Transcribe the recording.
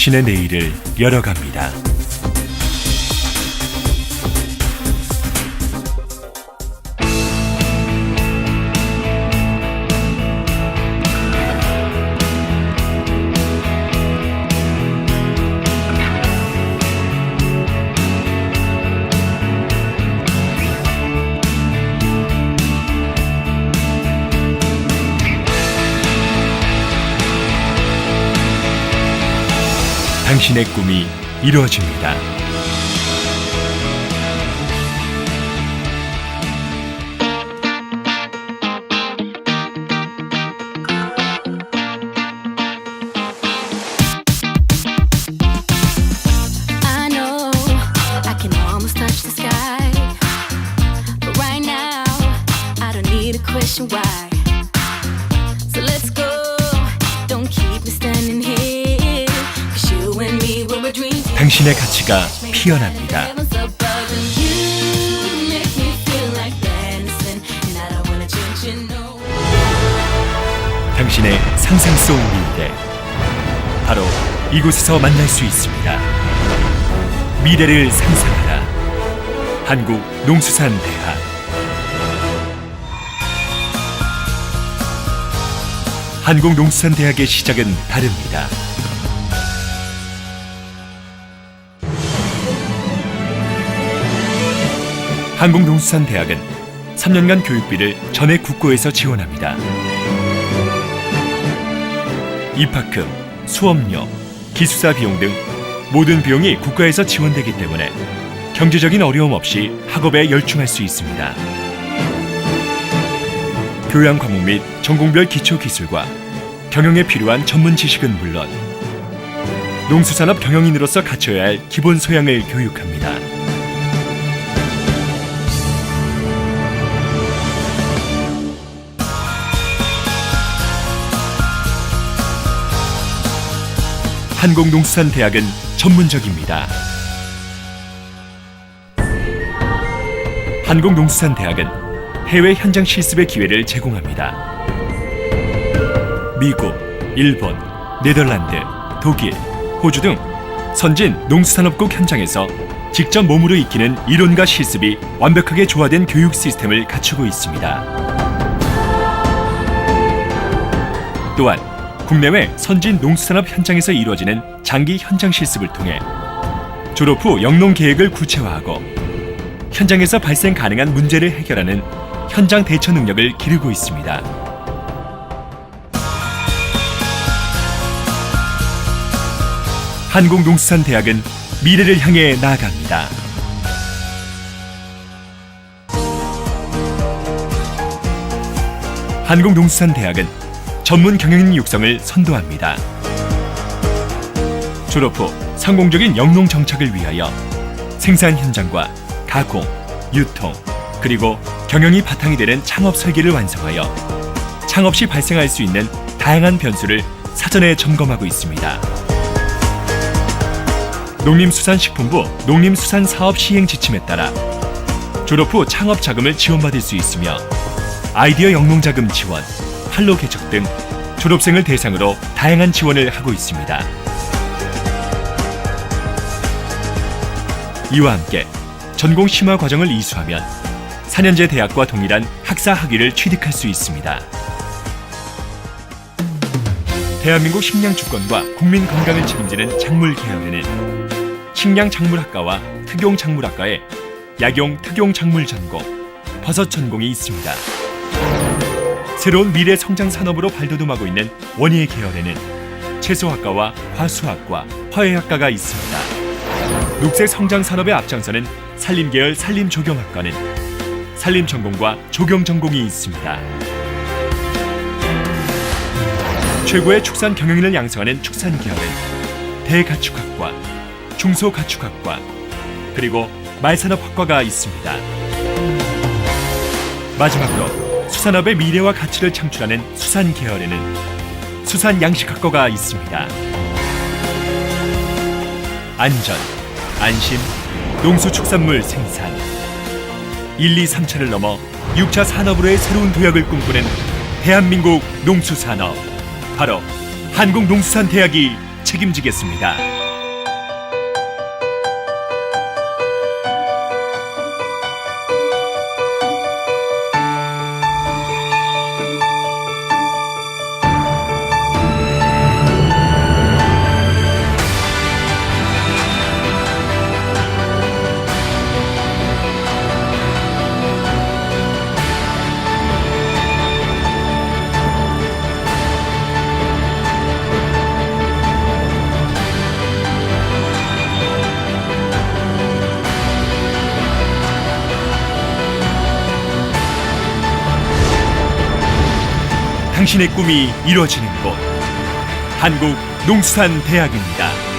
당신의 내일을 열어갑니다. 당신의 꿈이 이루어집니다. Know 당신의 가치가 피어납니다. 당신의 상상 속 미래. 바로 이곳에서 만날 수 있습니다. 미래를 상상하라. 한국 농수산대학. 한국농수산대학의 시작은 다릅니다. 한국농수산대학은 3년간 교육비를 전액 국고에서 지원합니다. 입학금, 수업료, 기숙사 비용 등 모든 비용이 국가에서 지원되기 때문에 경제적인 어려움 없이 학업에 열중할 수 있습니다. 교양 과목 및 전공별 기초 기술과 경영에 필요한 전문 지식은 물론 농수산업 경영인으로서 갖춰야 할 기본 소양을 교육합니다. 한국농수산대학은 전문적입니다. 한국농수산대학은 해외 현장 실습의 기회를 제공합니다. 미국, 일본, 네덜란드, 독일, 호주 등 선진 농수산업국 현장에서 직접 몸으로 익히는 이론과 실습이 완벽하게 조화된 교육 시스템을 갖추고 있습니다. 또한 국내외 선진 농수산업 현장에서 이루어지는 장기 현장 실습을 통해 졸업 후 영농 계획을 구체화하고 현장에서 발생 가능한 문제를 해결하는 현장 대처 능력을 기르고 있습니다. 한국농수산대학은 미래를 향해 나아갑니다. 한국농수산대학은 전문 경영인 육성을 선도합니다. 졸업 후 성공적인 영농 정착을 위하여 생산 현장과 가공, 유통, 그리고 경영이 바탕이 되는 창업 설계를 완성하여 창업 시 발생할 수 있는 다양한 변수를 사전에 점검하고 있습니다. 농림수산식품부 농림수산사업 시행 지침에 따라 졸업 후 창업 자금을 지원받을 수 있으며 아이디어 영농자금 지원, 판로 개척 등 졸업생을 대상으로 다양한 지원을 하고 있습니다. 이와 함께 전공 심화 과정을 이수하면 4년제 대학과 동일한 학사 학위를 취득할 수 있습니다. 대한민국 식량 주권과 국민 건강을 책임지는 작물 계열에는 식량 작물학과와 특용 작물학과에 약용 특용 작물 전공, 버섯 전공이 있습니다. 새로운 미래 성장 산업으로 발돋움하고 있는 원예 계열에는 채소학과와 화수학과, 화훼학과가 있습니다. 녹색 성장 산업의 앞장서는 산림 계열 산림 조경학과는 산림 전공과 조경 전공이 있습니다. 최고의 축산 경영인을 양성하는 축산 계열은 대가축학과, 중소가축학과, 그리고 말산업학과가 있습니다. 마지막으로 수산업의 미래와 가치를 창출하는 수산 계열에는 수산 양식학과가 있습니다. 안전, 안심, 농수축산물 생산 1, 2, 3차를 넘어 6차 산업으로의 새로운 도약을 꿈꾸는 대한민국 농수산업 바로 한국농수산대학이 책임지겠습니다. 당신의 꿈이 이루어지는 곳 한국 농수산 대학입니다.